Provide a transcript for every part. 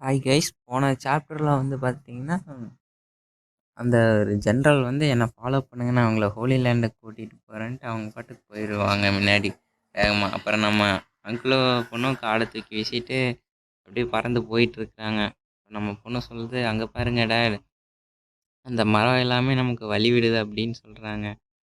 Hi guys போன சாப்டரில் வந்து பார்த்தீங்கன்னா அந்த ஒரு ஜென்ரல் வந்து என்னை ஃபாலோ பண்ணுங்க நான் அவங்கள ஹோலி லேண்டுக்கு கூட்டிகிட்டு போகிறேன்ட்டு அவங்க பாட்டுக்கு போயிடுவாங்க முன்னாடி. வேகமாக அப்புறம் நம்ம அங்கிளும் பொண்ணும் காடை தூக்கி வீசிட்டு அப்படியே பறந்து போயிட்டுருக்காங்க நம்ம பொண்ணு சொல்லுது அங்கே பாருங்க டேட் அந்த மரம் எல்லாமே நமக்கு வழி விடுது அப்படின்னு சொல்கிறாங்க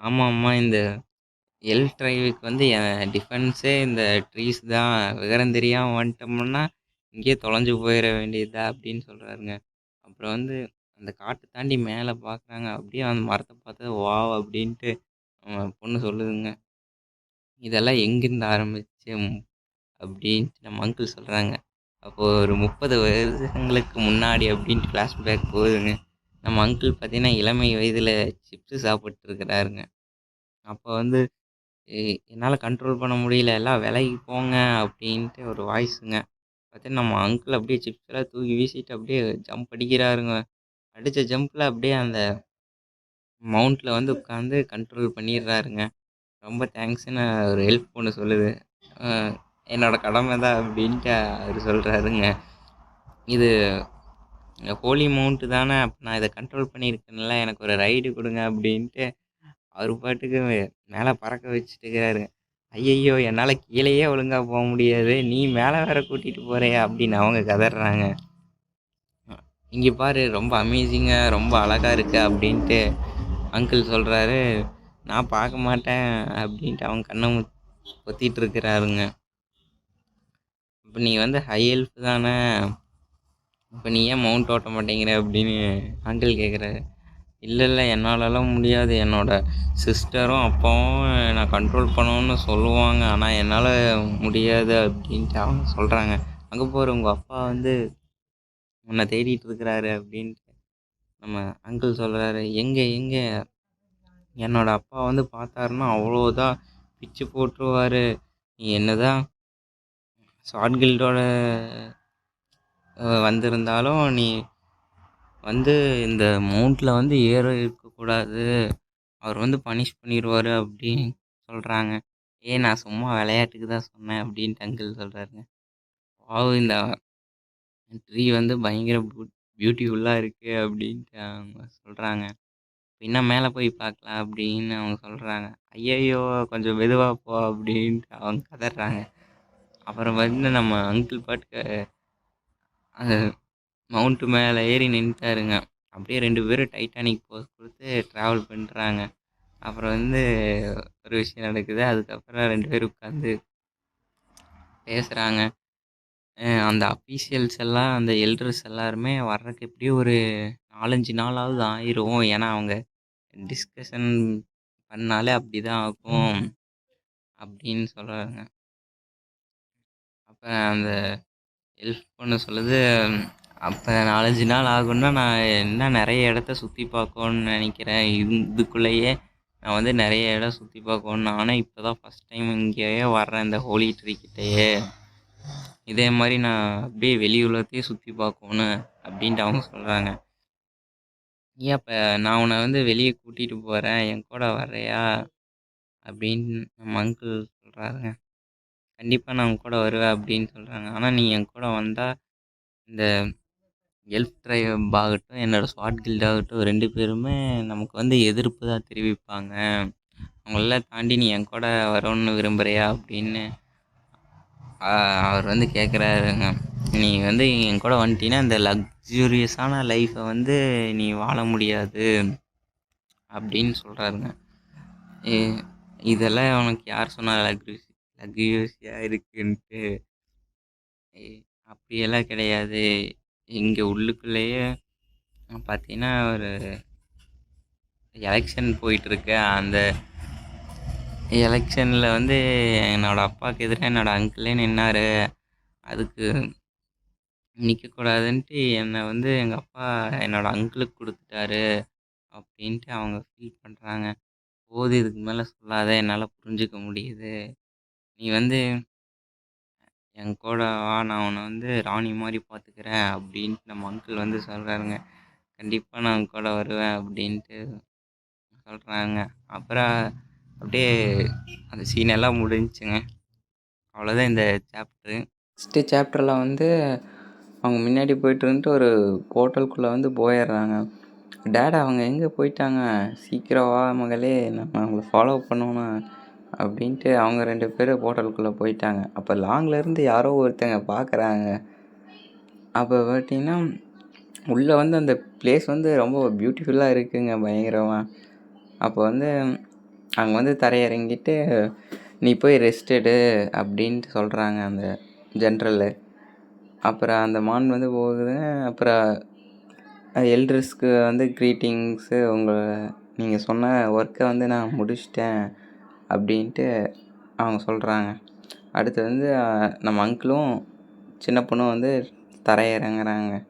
ஆமாம் ஆமா. இந்த எல் ட்ரைவுக்கு வந்து டிஃபென்ஸே இந்த ட்ரீஸ் தான். விவரம் தெரியாமல் வந்துட்டோம்னா இங்கேயே தொலைஞ்சு போயிட வேண்டியதா அப்படின்னு சொல்கிறாருங்க அப்புறம் வந்து அந்த காட்டை தாண்டி மேலே பார்க்குறாங்க அப்படியே அந்த மரத்தை பார்த்தா வா அப்படின்ட்டு நம்ம பொண்ணு சொல்லுதுங்க. இதெல்லாம் எங்கேருந்து ஆரம்பிச்சு? அப்படின்ட்டு நம்ம அங்கிள் சொல்கிறாங்க அப்போது ஒரு முப்பது வருஷங்களுக்கு முன்னாடி அப்படின்ட்டு ஃப்ளாஷ்பேக் போகுதுங்க. நம்ம அங்கிள் பார்த்தீங்கன்னா இளமை வயதில் சிப்ஸு சாப்பிட்டுருக்கிறாருங்க அப்போ வந்து என்னால் கண்ட்ரோல் பண்ண முடியல. எல்லாம் விலைக்கு போங்க அப்படின்ட்டு ஒரு வாய்ஸுங்க பார்த்தீங்கன்னா நம்ம அங்கிள் அப்படியே சிப்ஸ் எல்லாம் தூக்கி வீசிட்டு அப்படியே ஜம்ப் அடிக்கிறாருங்க. அடித்த ஜம்பில் அப்படியே அந்த மவுண்ட்டில் வந்து உட்காந்து கண்ட்ரோல் பண்ணிடுறாருங்க. ரொம்ப தேங்க்ஸ்னு ஒரு ஹெல்ப் ஒன்று சொல்லுது. என்னோடய கடமை தான் அப்படின்ட்டு அவர் சொல்கிறாருங்க இது ஹோலி மவுண்ட்டு தானே அப்போ நான் இதை கண்ட்ரோல் பண்ணியிருக்கேன்ல எனக்கு ஒரு ரைடு கொடுங்க அப்படின்ட்டு அவர் பாட்டுக்கு மேலே பறக்க வச்சுட்டு ஐயையோ என்னால் கீழேயே ஒழுங்காக போக முடியாது. நீ மேலே வேற கூட்டிகிட்டு போகிறியா அப்படின்னு அவங்க கதறாங்க. இங்கே பாரு ரொம்ப அமேசிங்காக ரொம்ப அழகாக இருக்கு அப்படின்ட்டு அங்கிள் சொல்கிறாரு நான் பார்க்க மாட்டேன் அப்படின்ட்டு அவங்க கண்ணை மு பொத்திட்டு இருக்கிறாருங்க. இப்போ நீ வந்து ஹை ஹெல்ப் தானே? இப்போ நீ ஏன் மவுண்ட் ஓட்ட மாட்டேங்கிற அப்படின்னு அங்கிள் கேட்குறாரு இல்லை இல்லை என்னாலலாம் முடியாது. என்னோடய சிஸ்டரும் அப்பாவும் நான் கண்ட்ரோல் பண்ணணும்னு சொல்லுவாங்க. ஆனால் என்னால் முடியாது அப்படின்ட்டு அவங்க சொல்கிறாங்க அங்கே போகிற உங்கள் அப்பா வந்து உன்னை தேடிட்டு இருக்கிறாரு அப்படின்ட்டு நம்ம அங்கிள் சொல்கிறாரு எங்கே எங்கே? என்னோட அப்பா வந்து பார்த்தாருன்னா அவ்வளோதான் பிச்சு போட்டுருவாரு. நீ என்ன தான் ஷார்ட் கில்டோட வந்திருந்தாலும் நீ வந்து இந்த மவுண்ட்டில் வந்து ஏற இருக்கக்கூடாது. அவர் வந்து பனிஷ் பண்ணிடுவார் அப்படின்னு சொல்கிறாங்க ஏ நான் சும்மா விளையாட்டுக்கு தான் சொன்னேன் அப்படின்ட்டு அங்கிள் சொல்கிறாருங்க வாவ் இந்த ட்ரீ வந்து பயங்கர பியூட்டிஃபுல்லாக இருக்குது அப்படின்ட்டு அவங்க சொல்கிறாங்க இன்னும் மேலே போய் பார்க்கலாம் அப்படின்னு அவங்க சொல்கிறாங்க ஐயையோ கொஞ்சம் மெதுவாக போ அப்படின்ட்டு அவங்க கதறாங்க. அப்புறம் வந்து நம்ம அங்கிள் பாட்டுக்கு மவுண்ட்டு மேலே ஏறி நின்றுட்டாருங்க அப்படியே ரெண்டு பேரும் டைட்டானிக் போஸ் கொடுத்து ட்ராவல் பண்ணுறாங்க அப்புறம் வந்து ஒரு விஷயம் நடக்குது. அதுக்கப்புறம் ரெண்டு பேரும் உட்காந்து பேசுகிறாங்க அந்த அஃபீஷியல்ஸ் எல்லாம் அந்த எல்டர்ஸ் எல்லாருமே வர்றதுக்கு எப்படியும் ஒரு நாலஞ்சு நாளாவது ஆயிரும். ஏன்னா அவங்க டிஸ்கஷன் பண்ணாலே அப்படி தான் ஆகும் அப்படின்னு சொல்கிறாங்க அப்போ அந்த ஹெல்ப் பண்ண சொல்லுது அப்போ நாலஞ்சு நாள் ஆகும்னா நான் இன்னும் நிறைய இடத்த சுற்றி பார்க்கணுன்னு நினைக்கிறேன். இது இதுக்குள்ளேயே நான் வந்து நிறைய இடம் சுற்றி பார்க்கணும் ஆனால் இப்போ தான் ஃபஸ்ட் டைம் இங்கேயே வர்றேன் இந்த ஹோலி ட்ரீக்கிட்டேயே இதே மாதிரி நான் அப்படியே வெளி உலகத்தையே சுற்றி பார்க்கணும் அப்படின்ட்டு அவங்க சொல்கிறாங்க ஏன் அப்போ நான் உன்னை வந்து வெளியே கூட்டிகிட்டு போகிறேன் என் கூட வர்றியா? அப்படின்னு நம்ம அங்கிள் சொல்கிறாருங்க கண்டிப்பாக நான் உன் கூட வருவேன் அப்படின்னு சொல்கிறாங்க ஆனால் நீ என் கூட வந்தால் இந்த எல்ஃப் ட்ரைவ் ஆகட்டும் என்னோடய ஸ்வாட் கில்ட் ஆகட்டும் ரெண்டு பேருமே நமக்கு வந்து எதிர்ப்பு தான் தெரிவிப்பாங்க. அவங்களெல்லாம் தாண்டி நீ என் கூட வரணும்னு விரும்புகிறியா அப்படின்னு அவர் வந்து கேட்குறாருங்க நீ வந்து என் கூட வந்துட்டீங்கன்னா இந்த லக்ஸூரியஸான லைஃப்பை வந்து நீ வாழ முடியாது அப்படின்னு சொல்கிறாருங்க இதெல்லாம் உனக்கு யார் சொன்னார் லக்ஸூஸ் லக்ஸூரியாக இருக்குன்ட்டு? அப்படியெல்லாம் கிடையாது. இங்கே உள்ளுக்குள்ளேயே பார்த்தீங்கன்னா ஒரு எலெக்ஷன் போயிட்டுருக்கு. அந்த எலெக்ஷனில் வந்து என்னோடய அப்பாவுக்கு எதிராக என்னோடய அங்கிளே நின்னார். அதுக்கு நிற்கக்கூடாதுன்ட்டு என்னை வந்து எங்கள் அப்பா என்னோடய அங்கிளுக்கு கொடுத்துட்டாரு அப்படின்ட்டு அவங்க ஃபீல் பண்ணுறாங்க போது இதுக்கு மேலே சொல்லாத என்னால் புரிஞ்சுக்க முடியுது. நீ வந்து என் கூட வா நான் உன்னை வந்து ராணி மாதிரி பார்த்துக்கிறேன் அப்படின்ட்டு நம்ம அங்கிள் வந்து சொல்கிறாருங்க கண்டிப்பாக நான் உன் கூட வருவேன் அப்படின்ட்டு சொல்கிறாங்க அப்புறம் அப்படியே அந்த சீன் எல்லாம் முடிஞ்சுங்க அவ்வளோதான் இந்த சாப்டரு ஃபஸ்ட்டு சாப்டரில் வந்து அவங்க முன்னாடி போயிட்டு இருந்துட்டு ஒரு ஹோட்டலுக்குள்ளே வந்து போயிடுறாங்க. டேட் அவங்க எங்கே போயிட்டாங்க? சீக்கிரம் வா மகளே நம்ம அவங்கள ஃபாலோ பண்ணணும் அப்படின்ட்டு அவங்க ரெண்டு பேரும் ஹோட்டலுக்குள்ளே போயிட்டாங்க. அப்போ லாங்லேருந்து யாரோ ஒருத்தங்க பார்க்குறாங்க அப்போ பார்த்தீங்கன்னா உள்ளே வந்து அந்த பிளேஸ் வந்து ரொம்ப பியூட்டிஃபுல்லாக இருக்குங்க பயங்கரமாக அப்போ வந்து அங்கே வந்து தரையிறங்கிட்டு நீ போய் ரெஸ்ட் எடு அப்படின்ட்டு சொல்கிறாங்க அந்த ஜென்ரலு அப்புறம் அந்த மான் வந்து போகுது. அப்புறம் எல்டர்ஸ்க்கு வந்து க்ரீட்டிங்ஸு உங்கள் நீங்கள் சொன்ன ஒர்க்கை வந்து நான் முடிச்சிட்டேன். அப்படின்ட்டு அவங்க சொல்கிறாங்க அடுத்து வந்து நம்ம அங்கிளும் சின்ன பொண்ணும் வந்து தரையிறங்குறாங்க.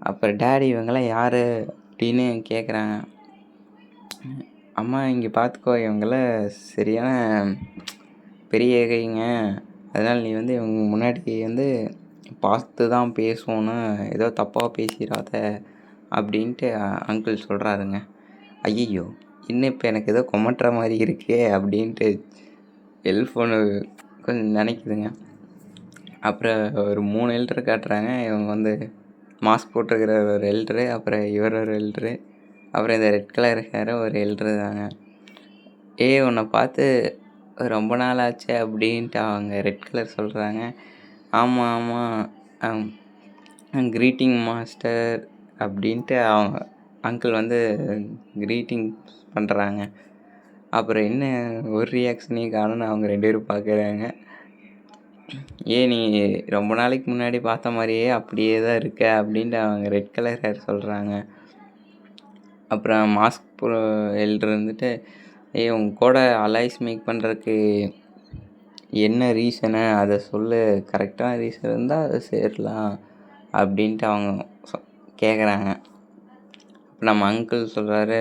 அப்புறம் டேடி இவங்கெல்லாம் யார் அப்படின்னு கேட்குறாங்க அம்மா இங்கே பார்த்துக்கோ இவங்கள சரியான பெரிய கைங்க அதனால் நீ வந்து இவங்க முன்னாடி வந்து பார்த்து தான் பேசணும் ஏதோ தப்பாக பேசிடாத அப்படின்ட்டு அங்கிள் சொல்கிறாருங்க ஐயோ இன்னும் இப்போ எனக்கு ஏதோ கொமட்டுற மாதிரி இருக்கே அப்படின்ட்டு எல்ஃபோனு கொஞ்சம் நினைக்குதுங்க. அப்புறம் ஒரு மூணு எல்டர் காட்டுறாங்க. இவங்க வந்து மாஸ்க் போட்டிருக்கிற ஒரு எல்டரு அப்புறம் இவர் ஒரு எல்டரு அப்புறம் இந்த ரெட் கலர் ஹேர் ஒரு எல்டரு தாங்க. ஏய் உன்னை பார்த்து ரொம்ப நாள் ஆச்சு அப்படின்ட்டு அவங்க ரெட் கலர் சொல்கிறாங்க ஆமாம் ஆமாம் க்ரீட்டிங் மாஸ்டர் அப்படின்ட்டு அவங்க அங்கிள் வந்து க்ரீட்டிங் பண்ணுறாங்க அப்புறம் என்ன ஒரு ரியாக்ஷனையும் காணும்னு அவங்க ரெண்டு பேரும் பார்க்குறாங்க ஏன் நீ ரொம்ப நாளைக்கு முன்னாடி பார்த்த மாதிரியே அப்படியே தான் இருக்க அப்படின்ட்டு அவங்க ரெட் கலர் ஹேர் சொல்கிறாங்க அப்புறம் மாஸ்க் ப்ரோ எல்டர் வந்துட்டு ஏய் உங்க கூட அலைஸ் மேக் பண்ணுறதுக்கு என்ன ரீசனு அதை சொல்லு. கரெக்டான ரீசன் இருந்தால் அதை சேரலாம் அப்படின்ட்டு அவங்க சொ இப்போ நம்ம அங்கிள் சொல்கிறாரு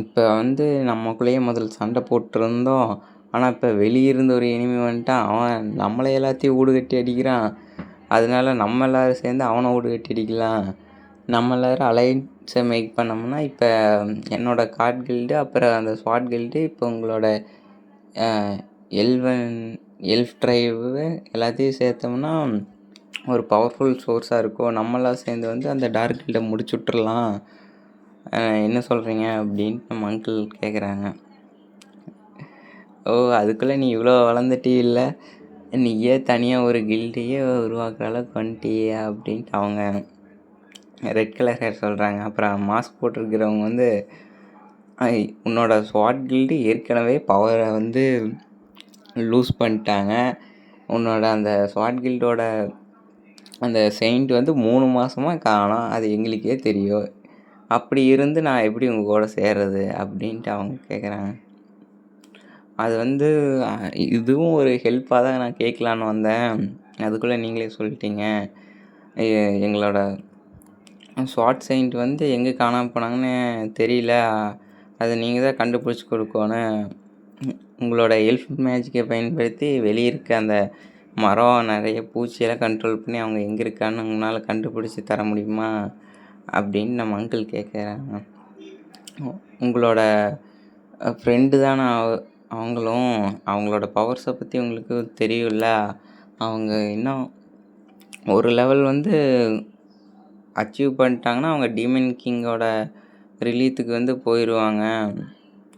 இப்போ வந்து நம்மக்குள்ளேயே முதல்ல சண்டை போட்டிருந்தோம். ஆனால் இப்போ வெளியிருந்து ஒரு எனிமி வந்துட்டான் அவன் நம்மளை எல்லாத்தையும் வீடு கட்டி அடிக்கிறான். அதனால நம்ம எல்லோரும் சேர்ந்து அவனை வீடு கட்டி அடிக்கலாம். நம்ம எல்லோரும் அலைன்ஸை மேக் பண்ணோம்னா இப்போ என்னோடய கார்ட் கில்டு அப்புறம் அந்த ஸ்வாட் கில்டு இப்போ உங்களோட எல்வன் எல்ஃப் ட்ரைவு எல்லாத்தையும் சேர்த்தோம்னா ஒரு பவர்ஃபுல் சோர்ஸாக இருக்கும் நம்மளாம் சேர்ந்து வந்து அந்த டார்க் ஃபீல்டை முடிச்சு விட்றலாம் என்ன சொல்கிறீங்க அப்படின்ட்டு நம்ம அங்கிள் கேட்குறாங்க ஓ அதுக்குள்ளே நீ இவ்வளோ வளர்ந்துட்டே இல்லை. நீயே தனியாக ஒரு கில்டையே உருவாக்குற அளவுக்கு வந்துட்டியே அப்படின்ட்டு அவங்க ரெட் கலர் ஹேர் சொல்கிறாங்க அப்புறம் மாஸ்க் போட்டிருக்கிறவங்க வந்து உன்னோட ஸ்வாட் கில்டு ஏற்கனவே பவரை வந்து லூஸ் பண்ணிட்டாங்க. உன்னோட அந்த ஸ்வாட் கில்டோட அந்த செயின்ட் வந்து மூணு மாதமாக காணோம். அது எங்களுக்கே தெரியும். அப்படி இருந்து நான் எப்படி உங்கள் கூட சேர்றது அப்படின்ட்டு அவங்க கேட்குறாங்க அது வந்து இதுவும் ஒரு ஹெல்ப்பாக தான் நான் கேட்கலான்னு வந்தேன். அதுக்குள்ளே நீங்களே சொல்லிட்டீங்க. எங்களோட ஸ்வாட் செயின்ட் வந்து எங்கே காணாம போனாங்கன்னு தெரியல. அதை நீங்கள் தான் கண்டுபிடிச்சி கொடுக்கணும் உங்களோட எல்ஃப் மேஜிக்கை பயன்படுத்தி வெளியே இருக்க அந்த மரம் நிறைய பூச்சியெல்லாம் கண்ட்ரோல் பண்ணி அவங்க எங்கே இருக்கான்னு உங்களால் கண்டுபிடிச்சி தர முடியுமா? அப்படின்னு நம்ம அங்கிள் கேட்குறாங்க உங்களோட ஃப்ரெண்டு தானே அவங்களும். அவங்களோட பவர்ஸை பற்றி உங்களுக்கு தெரியும்ல. அவங்க இன்னும் ஒரு லெவல் வந்து அச்சீவ் பண்ணிட்டாங்கன்னா அவங்க டீமன் கிங்கோட ரிலீத்துக்கு வந்து போயிடுவாங்க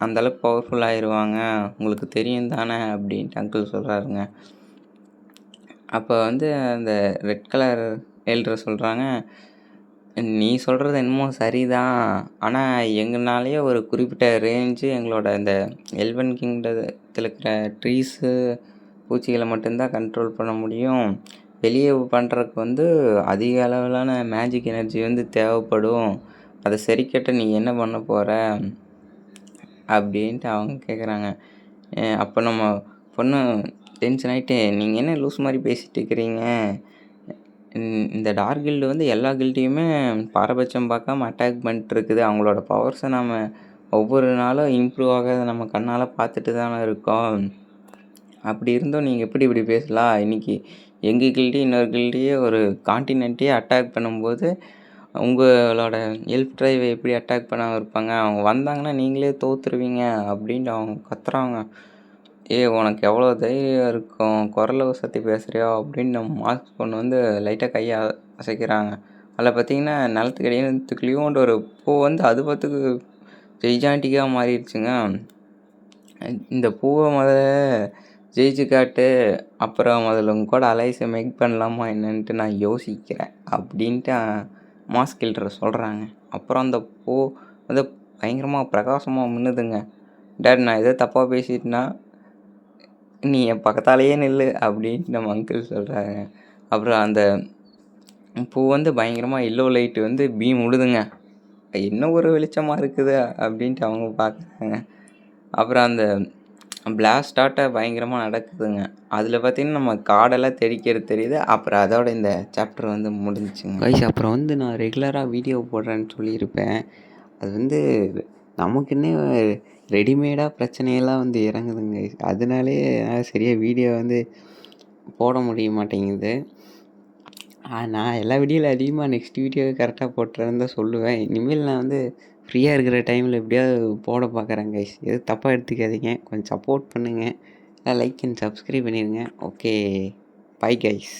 அந்தளவுக்கு பவர்ஃபுல் ஆயிடுவாங்க உங்களுக்கு தெரியும் தானே அப்படின்ட்டு அங்கிள் சொல்கிறாருங்க அப்போ வந்து அந்த ரெட் கலர் எழுதுற சொல்கிறாங்க நீ சொல்கிறது என்னமோ சரிதான். ஆனால் எங்களாலேயே ஒரு குறிப்பிட்ட ரேஞ்சு எங்களோட இந்த எல்வன் கிங்டத்தில் இருக்கிற ட்ரீஸு பூச்சிகளை மட்டும்தான் கண்ட்ரோல் பண்ண முடியும். வெளியே பண்ணுறதுக்கு வந்து அதிக அளவிலான மேஜிக் எனர்ஜி வந்து தேவைப்படும். அதை சரி கேட்ட நீ என்ன பண்ண போகிற அப்படின்ட்டு அவங்க கேட்குறாங்க அப்போ நம்ம பொண்ணு டென்ஷன் ஆகிட்டு நீங்கள் என்ன லூஸ் மாதிரி பேசிகிட்டு இருக்கிறீங்க? இந்த- டார்க் கில்டு வந்து எல்லா கில்டையுமே பாரபட்சம் பார்க்காம அட்டாக் பண்ணிட்டுருக்குது. அவங்களோட பவர்ஸை நம்ம ஒவ்வொரு நாளும் இம்ப்ரூவ் ஆகாத நம்ம கண்ணால் பார்த்துட்டு தானே இருக்கோம். அப்படி இருந்தும் நீங்கள் எப்படி இப்படி பேசலாம்? இன்றைக்கி எங்கள் கில்டி இன்னொரு கில்டியே ஒரு காண்டினென்ட்டையே அட்டாக் பண்ணும்போது உங்களோட ஹெல்ப் ட்ரைவை எப்படி அட்டாக் பண்ணாமல் இருப்பாங்க? அவங்க வந்தாங்கன்னா நீங்களே தோத்துருவீங்க. அப்படின்ட்டு அவங்க கத்துறாங்க "ஏய் உனக்கு எவ்வளோ தைரியம் இருக்கும்? குரலை ஒசத்தி பேசுகிறியா அப்படின்னு நம்ம மாஸ்க் பொண்ணு வந்து லைட்டாக கையை அசைக்கிறாங்க. அதில் பார்த்தீங்கன்னா, நிலத்துக்கு அடியில ஒரு பூ வந்து அது பார்த்துக்கு ஜெய்ஜாண்டிக்காக மாறிடுச்சுங்க. இந்த பூவை முதல்ல ஜெயிச்சு காட்டு. அப்புறம் முதல்ல உங்க கூட அலைஸை மேக் பண்ணலாமா என்னன்ட்டு நான் யோசிக்கிறேன். அப்படின்ட்டு மாஸ்க் கில்டர் சொல்கிறாங்க அப்புறம் அந்த பூ வந்து பயங்கரமாக பிரகாசமாக மின்னுதுங்க. டேட் நான் எதோ தப்பாக பேசிட்டேன்னா நீ என் பக்கத்தாலேயே நில்லு" அப்படின்ட்டு நம்ம அங்கிள் சொல்கிறாங்க அப்புறம் அந்த பூ வந்து பயங்கரமாக எல்லோ லைட்டு வந்து பீம் விடுதுங்க "என்ன ஒரு வெளிச்சமாக இருக்குது" அப்படின்ட்டு அவங்க பார்க்குறாங்க. அப்புறம் அந்த பிளாஸ்டாட்ட பயங்கரமாக நடக்குதுங்க. அதில் பார்த்தீங்கன்னா, நம்ம காடெல்லாம் தெறிக்கிறது தெரியுது. அப்புறம் அதோட இந்த சாப்டர் வந்து முடிஞ்சுச்சுங்க. கைஸ் அப்புறம் வந்து நான் ரெகுலராக வீடியோ போடுறேன்னு சொல்லியிருப்பேன். அது வந்து நமக்குன்னே ரெடிமேடாக பிரச்சனையெல்லாம் வந்து இறங்குதுங்க அதனாலே அதனாலேயே என்னால வீடியோ வந்து போட முடிய மாட்டேங்குது. நான் எல்லா வீடியோவில் அதிகமாக நெக்ஸ்ட் வீடியோ கரெக்டாக போட்டுறேன்னு தான் சொல்லுவேன். இனிமேல் நான் வந்து ஃப்ரீயாக இருக்கிற டைமில் எப்படியாவது போட பார்க்குறேன் கைஸ். எதுவும் தப்பாக எடுத்துக்காதீங்க. கொஞ்சம் சப்போர்ட் பண்ணுங்கள் லைக் அண்ட் சப்ஸ்கிரைப் பண்ணிடுங்க ஓகே. Bye guys.